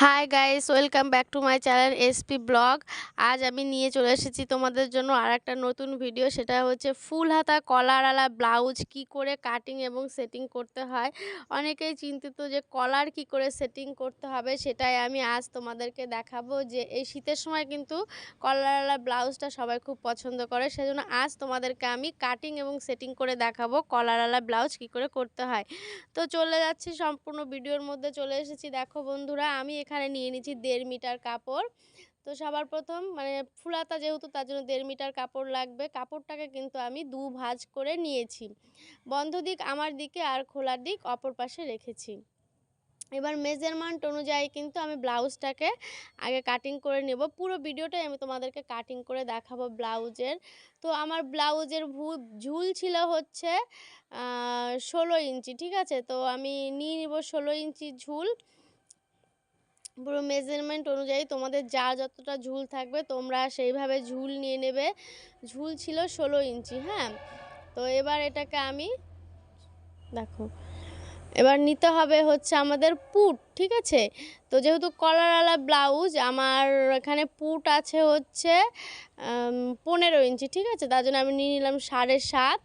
Hi guys welcome back to my channel SP blog আজ আমি নিয়ে চলে এসেছি তোমাদের জন্য আর একটা নতুন ভিডিও সেটা হচ্ছে ফুল হাতা কলারওয়ালা ব্লাউজ কি করে কাটিং এবং সেটিং করতে হয়। অনেকেই চিন্তিত যে কলার কি করে সেটিং করতে হবে, সেটাই আমি আজ তোমাদেরকে দেখাবো যে এই শীতের সময় কিন্তু কলারওয়ালা ব্লাউজটা সবাই খুব পছন্দ করে, সেজন্য আজ তোমাদেরকে আমি কাটিং এবং সেটিং করে দেখাবো কলারওয়ালা ব্লাউজ কি করে করতে হয়। তো চলে যাচ্ছি, সম্পূর্ণ ভিডিওর মধ্যে চলে এসেছি। দেখো বন্ধুরা, আমি এখানে নিয়ে নিচ্ছি দেড় মিটার কাপড়। তো সবার প্রথম মানে ফুলাতা যেহেতু তার জন্য দেড় মিটার কাপড় লাগবে, কাপড়টাকে কিন্তু আমি দু ভাঁজ করে নিয়েছি। বন্ধ দিক আমার দিকে আর খোলার দিক অপর পাশে রেখেছি। এবার মেজারমেন্ট অনুযায়ী কিন্তু আমি ব্লাউজটাকে আগে কাটিং করে নেব। পুরো ভিডিওটাই আমি তোমাদেরকে কাটিং করে দেখাবো ব্লাউজের। তো আমার ব্লাউজের ঝুল ছিল হচ্ছে ষোলো ইঞ্চি, ঠিক আছে? তো আমি নিয়ে নিব ষোলো ইঞ্চি ঝুল। পুরো মেজারমেন্ট অনুযায়ী তোমাদের যা যতটা ঝুল থাকবে তোমরা সেইভাবে ঝুল নিয়ে নেবে। ঝুল ছিল ষোলো ইঞ্চি হ্যাঁ? তো এবার এটাকে আমি, দেখো, এবার নিতে হবে হচ্ছে আমাদের পুট, ঠিক আছে? তো যেহেতু কলারওয়ালা ব্লাউজ আমার এখানে পুট আছে হচ্ছে পনেরো ইঞ্চি, ঠিক আছে? তার জন্য আমি নিয়ে নিলাম সাড়ে সাত।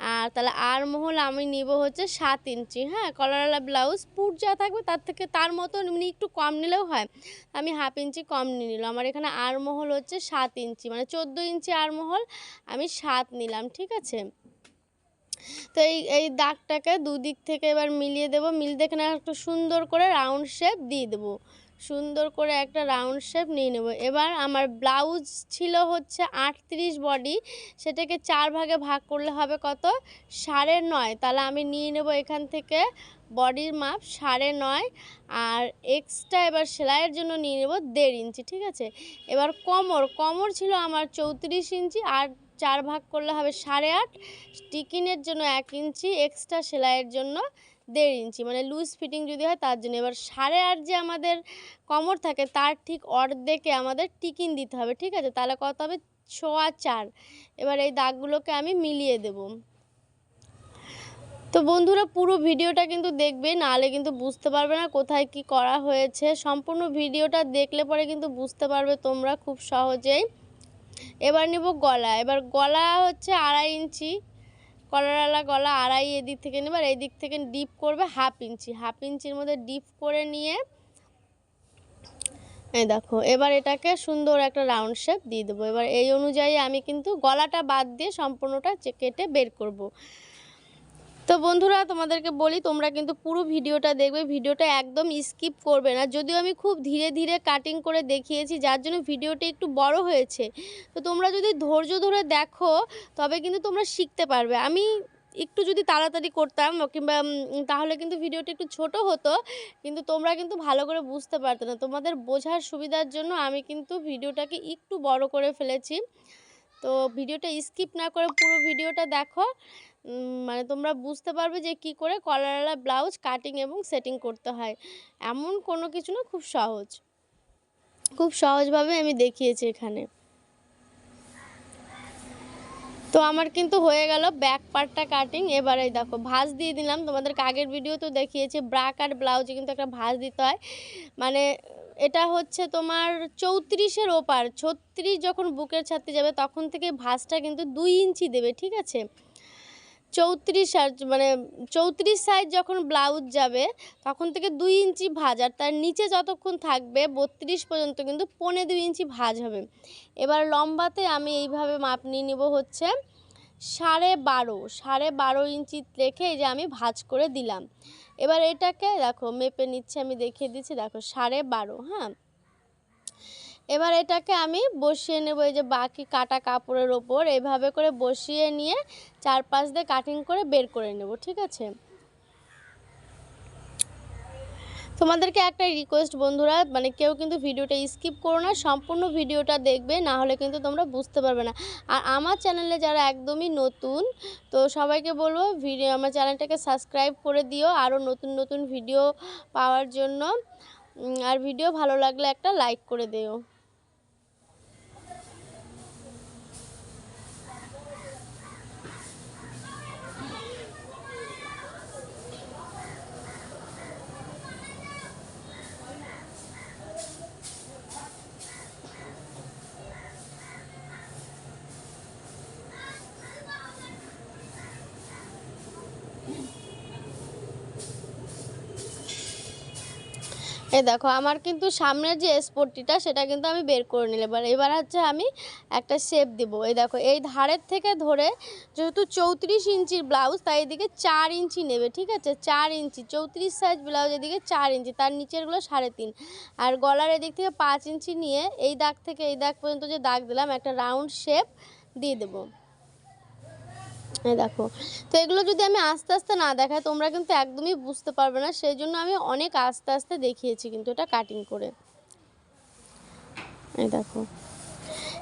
আর তাহলে আর মহল আমি নিব হচ্ছে সাত ইঞ্চি হ্যাঁ? কলারওয়ালা ব্লাউজ পুট যা থাকবে তার থেকে তার মতো এমনি একটু কম নিলেও হয়। আমি হাফ ইঞ্চি কম নিয়ে নিলাম। আমার এখানে আর মহল হচ্ছে সাত ইঞ্চি মানে চোদ্দ ইঞ্চি আর মহল আমি সাত নিলাম, ঠিক আছে? তো এই এই দাগটাকে দুদিক থেকে এবার মিলিয়ে দেবো। মিল দেখে একটু সুন্দর করে রাউন্ড শেপ দিয়ে দেবো। সুন্দর করে একটা রাউন্ড শেপ নিয়ে নেব। এবার আমার ব্লাউজ ছিল হচ্ছে আটত্রিশ বডি সেটাকে চার ভাগে ভাগ করলে হবে কত? সাড়ে নয়। তাহলে আমি নিয়ে নেব এখান থেকে বডির মাপ সাড়ে নয়। আর এক্সট্রা এবার সেলাইয়ের জন্য নিয়ে নেব দেড় ইঞ্চি, ঠিক আছে? এবার কমর কমর ছিল আমার চৌত্রিশ ইঞ্চি, আর চার ভাগ করলে হবে সাড়ে আট। স্টিকিনের জন্য এক ইঞ্চি এক্সট্রা সেলাইয়ের জন্য দেড় ইঞ্চি মানে লুজ ফিটিং যদি হয় তার জন্য। এবার সাড়ে আট যে আমাদের কমর থাকে, তার ঠিক অর্ধেকে আমাদের টিকিন দিতে হবে, ঠিক আছে? তাহলে কত হবে? ছোয়া চার। এবার এই দাগগুলোকে আমি মিলিয়ে দেব। তো বন্ধুরা, পুরো ভিডিওটা কিন্তু দেখবে, নাহলে কিন্তু বুঝতে পারবে না কোথায় কি করা হয়েছে। সম্পূর্ণ ভিডিওটা দেখলে পরে কিন্তু বুঝতে পারবে তোমরা খুব সহজেই। এবার নেব গলা। এবার গলা হচ্ছে আড়াই ইঞ্চি। কলারওয়ালা গলা আড়াই এদিক থেকে নেবে আর এই দিক থেকে ডিপ করবে হাফ ইঞ্চি হাফ ইঞ্চির মধ্যে ডিপ করে নিয়ে এই দেখো, এবার এটাকে সুন্দর একটা রাউন্ড শেপ দিয়ে দেবো এবার এই অনুযায়ী আমি কিন্তু গলাটা বাদ দিয়ে সম্পূর্ণটা কেটে বের করব। তো বন্ধুরা, তোমাদেরকে বলি, তোমরা কিন্তু পুরো ভিডিওটা দেখবে, ভিডিওটা একদম স্কিপ করবে না। যদিও আমি খুব ধীরে ধীরে কাটিং করে দেখিয়েছি, যার জন্য ভিডিওটা একটু বড় হয়েছে। তো তোমরা যদি ধৈর্য ধরে দেখো, তবে কিন্তু তোমরা শিখতে পারবে। আমি একটু যদি তাড়াতাড়ি করতাম, কিংবা তাহলে কিন্তু ভিডিওটা একটু ছোট হতো, কিন্তু তোমরা কিন্তু ভালো করে বুঝতে পারতো না। তোমাদের বোঝার সুবিধার জন্য আমি কিন্তু ভিডিওটাকে একটু বড় করে ফেলেছি। তো ভিডিওটা স্কিপ না করে পুরো ভিডিওটা দেখো। মানে তোমরা বুঝতে পারবে যে কি করে কলারওয়ালা ব্লাউজ কাটিং এবং সেটিং করতে হয়। এমন কোনো কিছু না, খুব সহজ। খুব সহজভাবে আমি দেখিয়েছি এখানে। তো আমার কিন্তু হয়ে গেল ব্যাক পার্টটা কাটিং এবারে দেখো, ভাঁজ দিয়ে দিলাম। তোমাদের আগের ভিডিও তো দেখিয়েছি ব্রাক আর ব্লাউজে কিন্তু একটা ভাঁজ দিতে হয়। মানে এটা হচ্ছে তোমার চৌত্রিশের ওপার, ছত্রিশ যখন বুকের ছাড়তে যাবে, তখন থেকে ভাঁজটা কিন্তু দুই ইঞ্চি দেবে, ঠিক আছে? চৌত্রিশ মানে চৌত্রিশ সাইজ যখন ব্লাউজ যাবে, তখন থেকে দুই ইঞ্চি ভাজ আর তার নিচে যতক্ষণ থাকবে বত্রিশ পর্যন্ত কিন্তু পনে দুই ইঞ্চি ভাজ হবে। এবার লম্বাতে আমি এইভাবে মাপ নিয়ে নেব হচ্ছে সাড়ে বারো সাড়ে বারো ইঞ্চি রেখে এই যে আমি ভাজ করে দিলাম। এবার এটাকে দেখো, মেপে নিচ্ছে, আমি দেখিয়ে দিচ্ছি, দেখো সাড়ে বারো হ্যাঁ? এবার এটাকে আমি বসিয়ে নেব, এই যে বাকি কাটা কাপড়ের ওপর। এভাবে করে বসিয়ে নিয়ে চারপাশ দিয়ে কাটিং করে বের করে নেব, ঠিক আছে? তোমাদেরকে একটা রিকোয়েস্ট বন্ধুরা মানে কেউ কিন্তু ভিডিওটা স্কিপ করো না, সম্পূর্ণ ভিডিওটা দেখবে, না হলে কিন্তু তোমরা বুঝতে পারবে না। আর আমার চ্যানেলে যারা একদমই নতুন, তো সবাইকে বলব ভিডিও আমার চ্যানেলটাকে সাবস্ক্রাইব করে দিও আরও নতুন নতুন ভিডিও পাওয়ার জন্য। আর ভিডিও ভালো লাগলে একটা লাইক করে দিও। এই দেখো, আমার কিন্তু সামনের যে স্পটটিটা সেটা কিন্তু আমি বের করে নিলাম। এবার এবার হচ্ছে আমি একটা শেপ দিব। এই দেখো, এই ধারের থেকে ধরে যেহেতু চৌত্রিশ ইঞ্চির ব্লাউজ, তাই এদিকে চার ইঞ্চি নেবে, ঠিক আছে? চার ইঞ্চি, চৌত্রিশ সাইজ ব্লাউজ এদিকে চার ইঞ্চি, তার নিচেরগুলো সাড়ে তিন। আর গলার এদিক থেকে পাঁচ ইঞ্চি নিয়ে, এই দাগ থেকে এই দাগ পর্যন্ত যে দাগ দিলাম, একটা রাউন্ড শেপ দিয়ে দেবো। এই দেখো, তো এগুলো যদি আমি আস্তে আস্তে না দেখাই, তোমরা কিন্তু একদমই বুঝতে পারবে না। সেই জন্য আমি অনেক আস্তে আস্তে দেখিয়েছি কিন্তু এটা কাটিং করে। এই দেখো,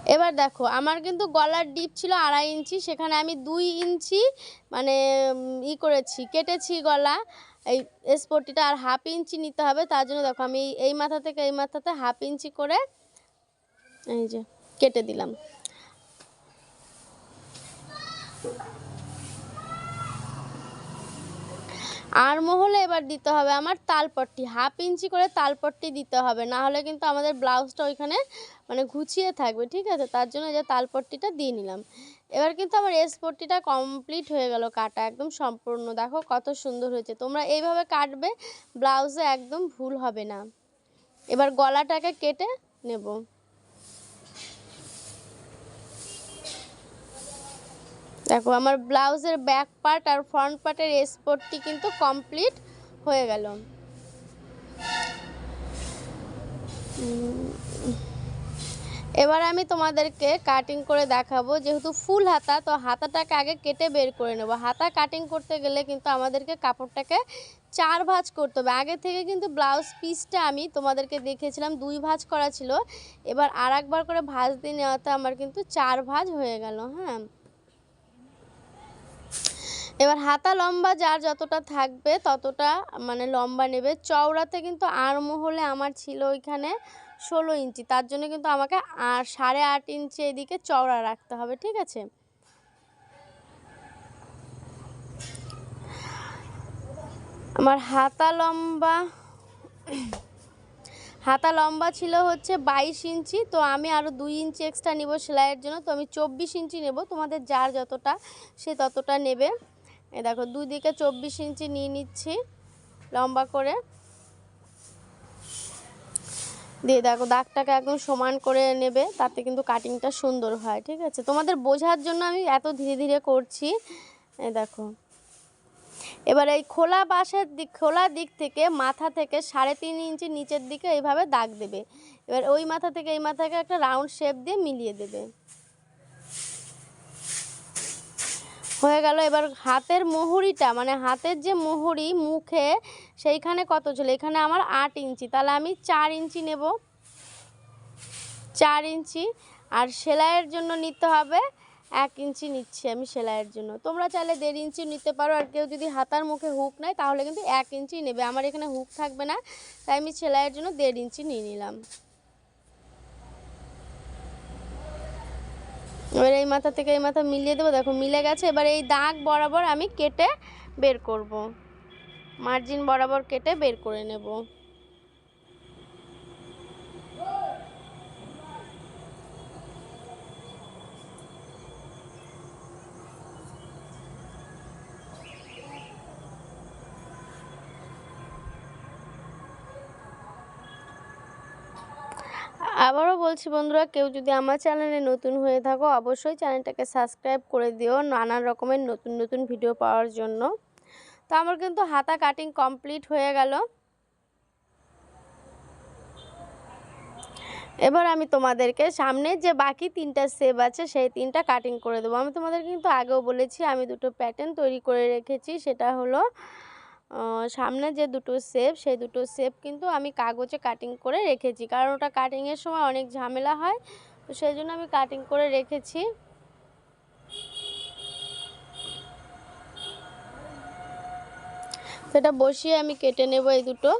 এবার দেখো, আমার কিন্তু গলার ডিপ ছিল আড়াই ইঞ্চি, সেখানে আমি দুই ইঞ্চি মানে ই করেছি, কেটেছি গলা। এই স্পটিটা আর হাফ ইঞ্চি নিতে হবে, তার জন্য দেখো, আমি এই- মাথা থেকে এই মাথাতে হাফ ইঞ্চি করে, এই যে, কেটে দিলাম। আর মহলে এবার দিতে হবে আমার তালপট্টি। হাফ ইঞ্চি করে তালপট্টি দিতে হবে, না হলে কিন্তু আমাদের ব্লাউজটা ওইখানে মানে ঘুচিয়ে থাকবে, ঠিক আছে? তার জন্য যে তালপট্টিটা দিয়ে নিলাম। এবার কিন্তু আমার এস পট্টিটা কমপ্লিট হয়ে গেল কাটা, একদম সম্পূর্ণ। দেখো কত সুন্দর হয়েছে। তোমরা এইভাবে কাটবে, ব্লাউজে একদম ভুল হবে না। এবার গলাটাকে কেটে নেব। দেখো, আমার ব্লাউজের ব্যাক পার্ট আর ফ্রন্ট পার্টের স্পোর্টটি কিন্তু কমপ্লিট হয়ে গেল। এবার আমি তোমাদেরকে কাটিং করে দেখাবো, যেহেতু ফুল হাতা, তো হাতাটাকে আগে কেটে বের করে নেব। হাতা কাটিং করতে গেলে কিন্তু আমাদেরকে কাপড়টাকে চার ভাঁজ করতে হবে। আগে থেকে কিন্তু ব্লাউজ পিসটা আমি তোমাদেরকে দেখিয়েছিলাম, দুই ভাঁজ করা ছিল। এবার আর একবার করে ভাঁজ দিয়ে নেওয়াতে আমার কিন্তু চার ভাঁজ হয়ে গেল হ্যাঁ। এবার হাতা লম্বা যার যতটা থাকবে ততটা মানে লম্বা নেবে। চওড়াতে কিন্তু আর মহলে আমার ছিল ওইখানে ষোলো ইঞ্চি। তার জন্য কিন্তু আমাকে সাড়ে আট ইঞ্চি এদিকে চওড়া রাখতে হবে, ঠিক আছে? আমার হাতা লম্বা হাতা লম্বা ছিল হচ্ছে বাইশ ইঞ্চি। তো আমি আরও দুই ইঞ্চি এক্সট্রা নেব সেলাইয়ের জন্য। তো আমি চব্বিশ ইঞ্চি নেব। তোমাদের যার যতটা সে ততটা নেবে। এ দেখো দুই দিকে চব্বিশ ইঞ্চি নিয়ে নিচ্ছি, লম্বা করে। দিয়ে দেখো, দাগটাকে একদম সমান করে নেবে, তাতে কিন্তু কাটিংটা সুন্দর হয়, ঠিক আছে? তোমাদের বোঝার জন্য আমি এত ধীরে ধীরে করছি। এ দেখো। এবার এই খোলা বাঁশের দিক, খোলা দিক থেকে মাথা থেকে সাড়ে তিন ইঞ্চি নিচের দিকে এইভাবে দাগ দেবে। এবার ওই মাথা থেকে এই মাথাকে একটা রাউন্ড শেপ দিয়ে মিলিয়ে দেবে। হয়ে গেল। এবার হাতের মুহুরিটা মানে হাতের যে মুহুরি মুখে, সেইখানে কত ছিল? এখানে আমার আট ইঞ্চি। তাহলে আমি চার ইঞ্চি নেব। চার ইঞ্চি। আর সেলাইয়ের জন্য নিতে হবে এক ইঞ্চি নিচ্ছি আমি সেলাইয়ের জন্য। তোমরা চাইলে দেড় ইঞ্চি নিতে পারো। আর কেউ যদি হাতার মুখে হুক নেয়, তাহলে কিন্তু এক ইঞ্চি নেবে। আমার এখানে হুক থাকবে না। তাই আমি সেলাইয়ের জন্য দেড় ইঞ্চি নিয়ে নিলাম। এবার এই মাথা থেকে এই মাথা মিলিয়ে দেবো। দেখো, মিলে গেছে। এবার এই দাগ বরাবর আমি কেটে বের করব। মার্জিন বরাবর কেটে বের করে নেব। আবারও বলছি বন্ধুরা, কেউ যদি আমার চ্যানেলে নতুন হয়ে থাকো, অবশ্যই চ্যানেলটাকে সাবস্ক্রাইব করে দিও নানান রকমের নতুন নতুন ভিডিও পাওয়ার জন্য। তো আমার কিন্তু হাতা কাটিং কমপ্লিট হয়ে গেল। এবার আমি তোমাদেরকে সামনে যে বাকি তিনটা সেপ আছে, সেই তিনটা কাটিং করে দেবো। আমি তোমাদের কিন্তু আগেও বলেছি, আমি দুটো প্যাটার্ন তৈরি করে রেখেছি, সেটা হলো সামনে যে দুটো সেপ সেই দুটো সেপ কিন্তু আমি কাগজে কাটিং করে রেখেছি। কারণ ওটা কাটিংয়ের সময় অনেক ঝামেলা হয়, তো সেই জন্য আমি কাটিং করে রেখেছি। সেটা বসিয়ে আমি কেটে নেব এই দুটো।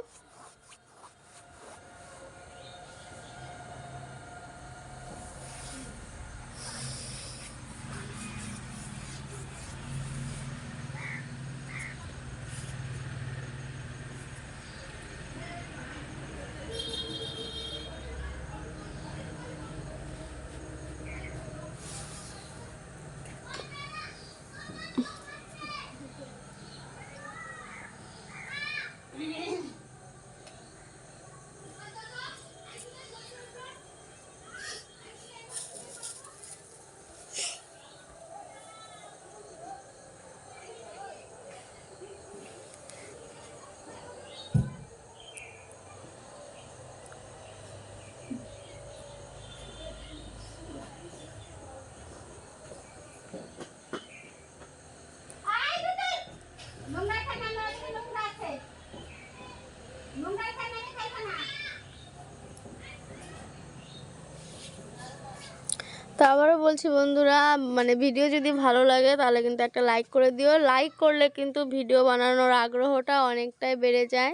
তো আবারও বলছি বন্ধুরা মানে ভিডিও যদি ভালো লাগে তাহলে কিন্তু একটা লাইক করে দিও। লাইক করলে কিন্তু ভিডিও বানানোর আগ্রহটা অনেকটাই বেড়ে যায়।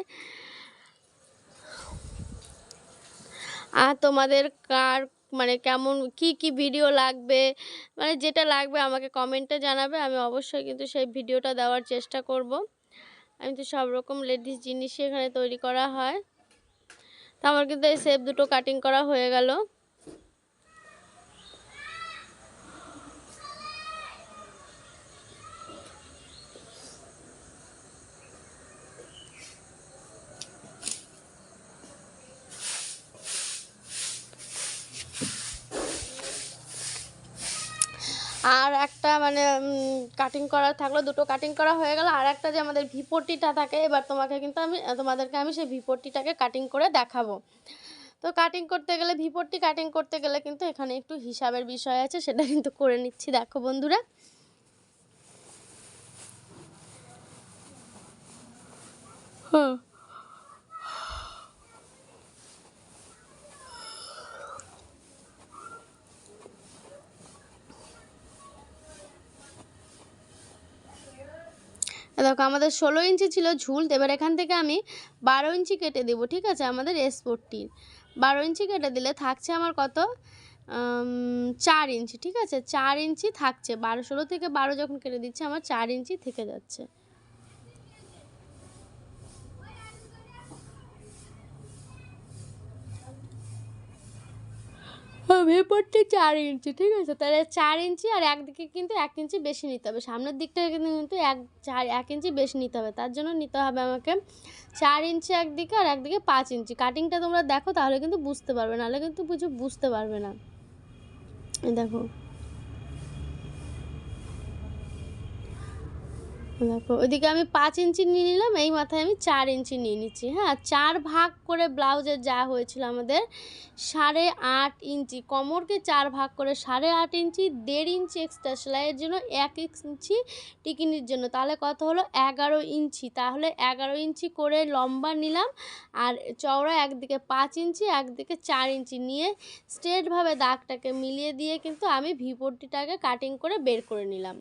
আর তোমাদের কার মানে কেমন, কি কি ভিডিও লাগবে? মানে যেটা লাগবে আমাকে কমেন্টে জানাবে, আমি অবশ্যই কিন্তু সেই ভিডিওটা দেওয়ার চেষ্টা করব। আমি তো সব রকম লেডিস জিনিসই এখানে তৈরি করা হয়। তো আমার কিন্তু এই সেপ দুটো কাটিং করা হয়ে গেল আর একটা মানে কাটিং করা থাকল, দুটো কাটিং করা হয়ে গেল, আর একটা যে আমাদের ভিপট্টিটা থাকে, এবার তোমাকে কিন্তু আমি, তোমাদেরকে আমি সেই ভিপট্টিটাকে কাটিং করে দেখাবো। তো কাটিং করতে গেলে ভিপট্টি কাটিং করতে গেলে কিন্তু এখানে একটু হিসাবের বিষয় আছে, সেটা কিন্তু করে নিচ্ছি, দেখো বন্ধুরা। হ্যাঁ দেখো, আমাদের ষোলো ইঞ্চি ছিল ঝুল এবার এখান থেকে আমি বারো ইঞ্চি কেটে দেবো, ঠিক আছে? আমাদের এসপোর্টটির বারো ইঞ্চি কেটে দিলে থাকছে আমার কত? চার ইঞ্চি, ঠিক আছে? চার ইঞ্চি থাকছে। বারো, ষোলো থেকে বারো যখন কেটে দিচ্ছে, আমার চার ইঞ্চি থেকে যাচ্ছে। ভেপরটি চার ইঞ্চি, ঠিক আছে? তাহলে চার ইঞ্চি আর একদিকে কিন্তু এক ইঞ্চি বেশি নিতে হবে। সামনের দিকটা কিন্তু এক, চার, এক ইঞ্চি বেশি নিতে হবে। তার জন্য নিতে হবে আমাকে চার ইঞ্চি একদিকে আর একদিকে পাঁচ ইঞ্চি। কাটিংটা তোমরা দেখো, তাহলে কিন্তু বুঝতে পারবে। নাহলে কিন্তু কিছু বুঝতে পারবে না। দেখো। দেখো, ওইদিকে আমি পাঁচ ইঞ্চি নিয়ে নিলাম, এই মাথায় আমি চার ইঞ্চি নিয়ে নিচ্ছি। হ্যাঁ চার ভাগ করে ব্লাউজের যা হয়েছিল আমাদের, সাড়ে আট ইঞ্চি, কোমরকে চার ভাগ করে সাড়ে আট ইঞ্চি, দেড় ইঞ্চি এক্সট্রা সেলাইয়ের জন্য এক ইঞ্চি টিকিনির জন্য। তাহলে কত হলো? এগারো ইঞ্চি। তাহলে এগারো ইঞ্চি করে লম্বা নিলাম, আর চওড়া একদিকে পাঁচ ইঞ্চি, একদিকে চার ইঞ্চি নিয়ে স্ট্রেটভাবে দাগটাকে মিলিয়ে দিয়ে কিন্তু আমি ভিপট্টিটাকে কাটিং করে বের করে নিলাম।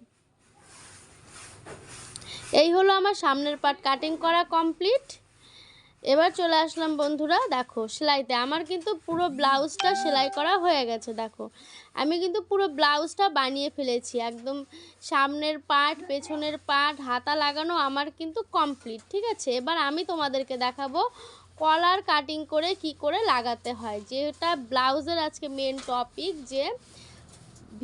এই হলো আমার সামনের পার্ট কাটিং করা কমপ্লিট এবার চলে আসলাম বন্ধুরা, দেখো সেলাইতে। আমার কিন্তু পুরো ব্লাউজটা সেলাই করা হয়ে গেছে, দেখো। আমি কিন্তু পুরো ব্লাউজটা বানিয়ে ফেলেছি, একদম সামনের পার্ট পেছনের পার্ট হাতা লাগানো আমার কিন্তু কমপ্লিট ঠিক আছে? এবার আমি তোমাদেরকে দেখাবো কলার কাটিং করে কি করে লাগাতে হয়, যেটা ব্লাউজের আজকে মেন টপিক যে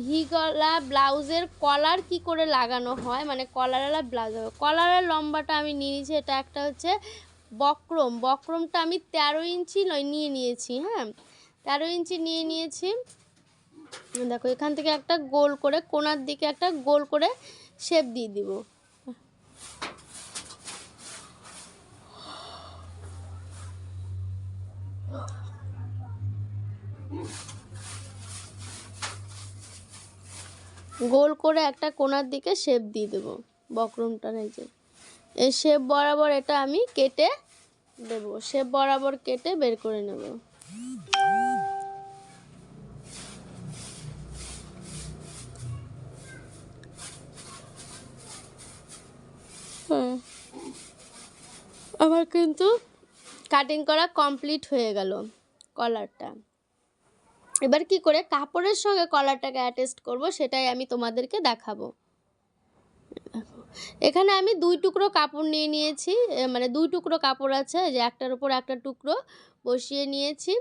ভি গলা ব্লাউজের কলার কি করে লাগানো হয়? মানে কলারওয়ালা ব্লাউজ হবে। কলারের লম্বাটা আমি নিয়ে নিয়েছি। এটা একটা হচ্ছে বক্রম। বক্রমটা আমি তেরো ইঞ্চি নিয়ে নিয়েছি হ্যাঁ? তেরো ইঞ্চি নিয়ে নিয়েছি। দেখো, এখান থেকে একটা গোল করে, কোনার দিকে একটা গোল করে শেপ দিয়ে দিব। গোল করে একটা কোনার দিকে শেপ দিয়ে দেবো বক্রমটার এই যে। এই শেপ বরাবর এটা আমি কেটে দেব শেপ বরাবর কেটে বের করে নেব। আমার কিন্তু কাটিং করা কমপ্লিট হয়ে গেল কলারটা এবার কি করে কাপড়ের সঙ্গে কলারটাকে অ্যাটেস্ট করব, সেটাই আমি তোমাদেরকে দেখাবো। এখানে আমি দুই টুকরো কাপড় নিয়ে নিয়েছি মানে দুই টুকরো কাপড় আছে যে একটার উপর একটা টুকরো বসিয়ে নিয়েছি।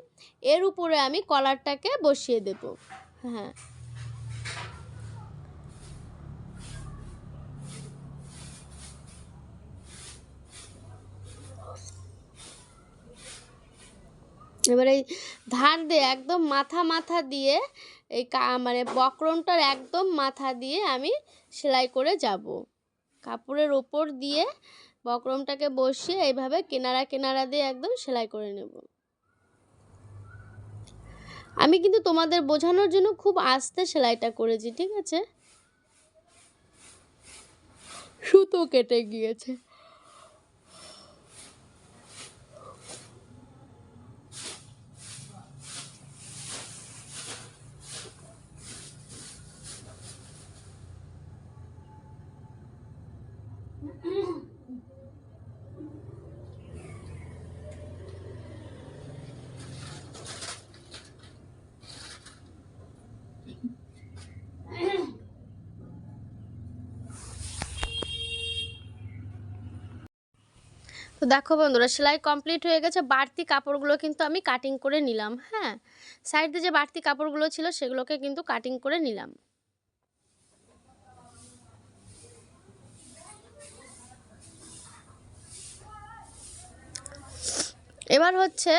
এর উপরে আমি কলারটাকে বসিয়ে দেব। হ্যাঁ। এবার এই ধার দিয়ে একদম মাথা মাথা দিয়ে এই মানে বক্রমটার একদম মাথা দিয়ে আমি সেলাই করে যাব। কাপড়ের ওপর দিয়ে বক্রমটাকে বসিয়ে এইভাবে কেনারা কেনারা দিয়ে একদম সেলাই করে নেব। আমি কিন্তু তোমাদের বোঝানোর জন্য খুব আস্তে সেলাইটা করেছি, ঠিক আছে? সুতো কেটে গিয়েছে। দেখো বন্ধুরা, সেলাই কমপ্লিট হয়ে গেছে। বাড়তি কাপড়গুলো কিন্তু আমি কাটিং করে নিলাম হ্যাঁ? সাইডে যে বাড়তি কাপড়গুলো ছিল, সেগুলোকে কিন্তু কাটিং করে নিলাম। এবার হচ্ছে,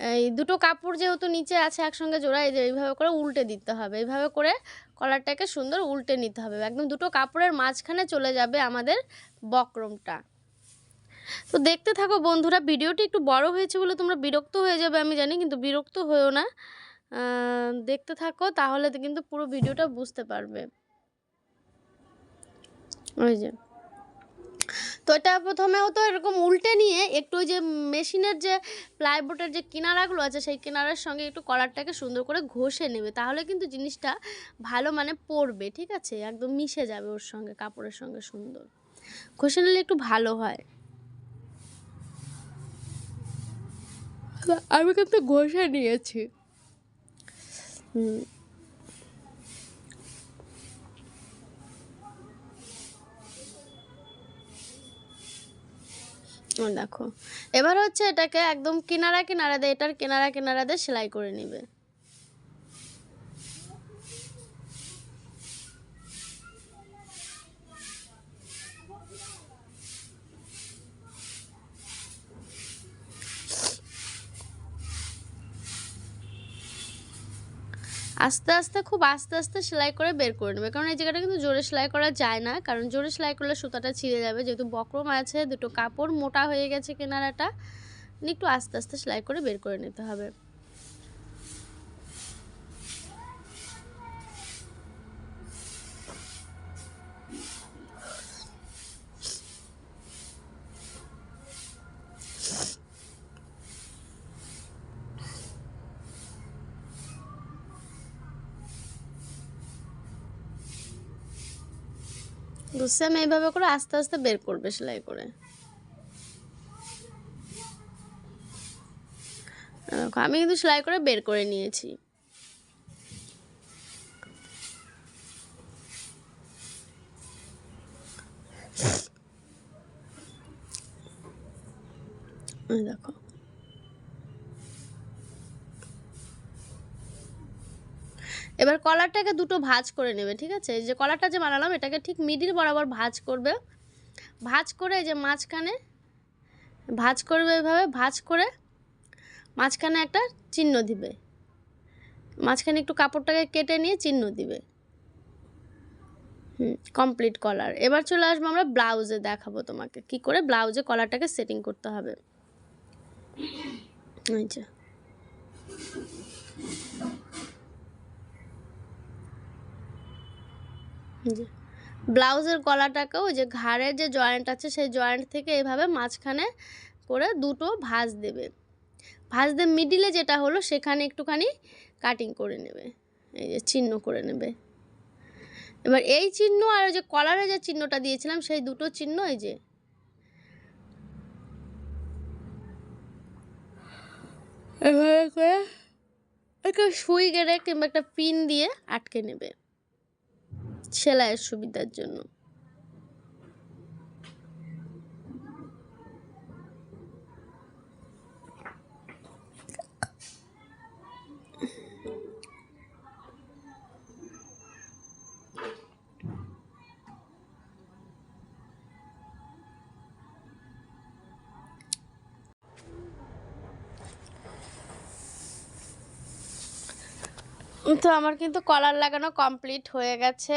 এই দুটো কাপড় যেহেতু নিচে আছে একসঙ্গে জোড়া, এই যে এইভাবে করে উল্টে দিতে হবে। এইভাবে করে কলারটাকে সুন্দর উল্টে নিতে হবে। একদম দুটো কাপড়ের মাঝখানে চলে যাবে আমাদের বক্রমটা। তো দেখতে থাকো বন্ধুরা, ভিডিওটি একটু বড় হয়েছে বলে তোমরা বিরক্ত হয়ে যাবে, আমি জানি, কিন্তু বিরক্ত হয়েও না। দেখতে থাকো, তাহলে তো কিন্তু পুরো ভিডিওটা বুঝতে পারবে। ওই যে। তো এটা প্রথমে হতো এরকম উল্টে নিয়ে একটু ওই যে মেশিনের যে প্লাইবোর্ডের যে কিনারাগুলো আছে, সেই কিনারার সঙ্গে একটু কলারটাকে সুন্দর করে ঘষে নেবে, তাহলে কিন্তু জিনিসটা ভালো মানে পড়বে ঠিক আছে? একদম মিশে যাবে ওর সঙ্গে, কাপড়ের সঙ্গে সুন্দর। ঘষে নিলে একটু ভালো হয়। আমি কিন্তু ঘষে নিয়েছি। দেখো। এবার হচ্ছে এটাকে একদম কিনারা কিনারা দিয়ে, এটার কিনারা কিনারা দিয়ে সেলাই করে নিবে। আস্তে আস্তে, খুব আস্তে আস্তে সেলাই করে বের করে নেবে। কারণ এই জায়গাটা কিন্তু জোরে সেলাই করা যায় না। কারণ জোরে সেলাই করলে সুতাটা ছিঁড়ে যাবে। যেহেতু বক্রম আছে, দুটো কাপড় মোটা হয়ে গেছে কেনারাটা একটু আস্তে আস্তে সেলাই করে বের করে নিতে হবে। আমি এইভাবে করে আস্তে আস্তে বের করবে সেলাই করে। আমি কিন্তু সেলাই করে বের করে নিয়েছি। দেখো। এবার কলারটাকে দুটো ভাজ করে নেবে, ঠিক আছে? যে কলারটা যে বানালাম, এটাকে ঠিক মিডিল বরাবর ভাজ করবে। ভাজ করে যে মাঝখানে, ভাজ করবে এভাবে, ভাজ করে মাঝখানে একটা চিহ্ন দিবে। মাঝখানে একটু কাপড়টাকে কেটে নিয়ে চিহ্ন দিবে। হুম কমপ্লিট কলার এবার চলে আসব আমরা ব্লাউজে দেখাবো তোমাকে। কি করে? ব্লাউজে কলারটাকে সেটিং করতে হবে। এই যে জি ব্লাউজের গলাটাকেও যে ঘাড়ের যে জয়েন্ট আছে, সেই জয়েন্ট থেকে এভাবে মাঝখানে করে দুটো ভাঁজ দেবে। ভাঁজ দিয়ে মিডিলে যেটা হলো, সেখানে একটুখানি কাটিং করে নেবে। এই যে চিহ্ন করে নেবে। এবার এই চিহ্ন আর ওই যে কলারে যে চিহ্নটা দিয়েছিলাম, সেই দুটো চিহ্ন এই যে। এভাবে করে একটা সুই গেড়ে কিংবা একটা পিন দিয়ে আটকে নেবে। সেলাইয়ের সুবিধার জন্য। তো আমার কিন্তু কলার লাগানো কমপ্লিট হয়ে গেছে।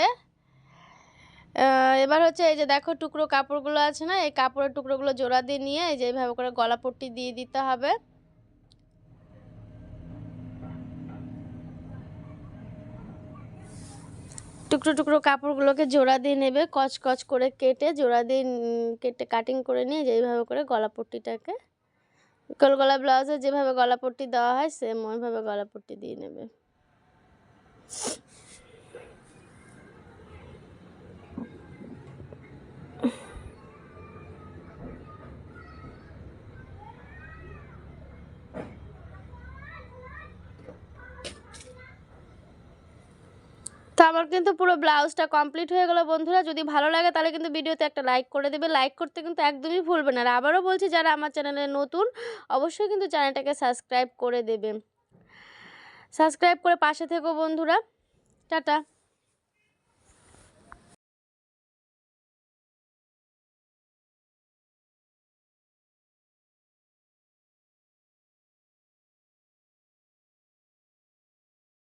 এবার হচ্ছে এই যে দেখো টুকরো কাপড়গুলো আছে না, এই কাপড়ের টুকরোগুলো জোড়া দিয়ে নিয়ে এই যে এইভাবে করে গলা পট্টি দিয়ে দিতে হবে। টুকরো টুকরো কাপড়গুলোকে জোড়া দিয়ে নেবে কচ কচ করে কেটে জোড়া দিয়ে কেটে কাটিং করে নিয়ে যে এইভাবে করে গলা পট্টিটাকে কল গলা ব্লাউজে যেভাবে গলা পট্টি দেওয়া হয় সেম ওইভাবে গলা পট্টি দিয়ে নেবে। তো আমার কিন্তু পুরো ব্লাউজটা কমপ্লিট হয়ে গেলো বন্ধুরা। যদি ভালো লাগে তাহলে কিন্তু ভিডিওতে একটা লাইক করে দেবে। লাইক করতে কিন্তু একদমই ভুলবে না। আর আবারও বলছি, যারা আমার চ্যানেলে নতুন, অবশ্যই কিন্তু চ্যানেলটাকে সাবস্ক্রাইব করে দেবে। সাবস্ক্রাইব করে পাশে থেকো বন্ধুরা। টাটা।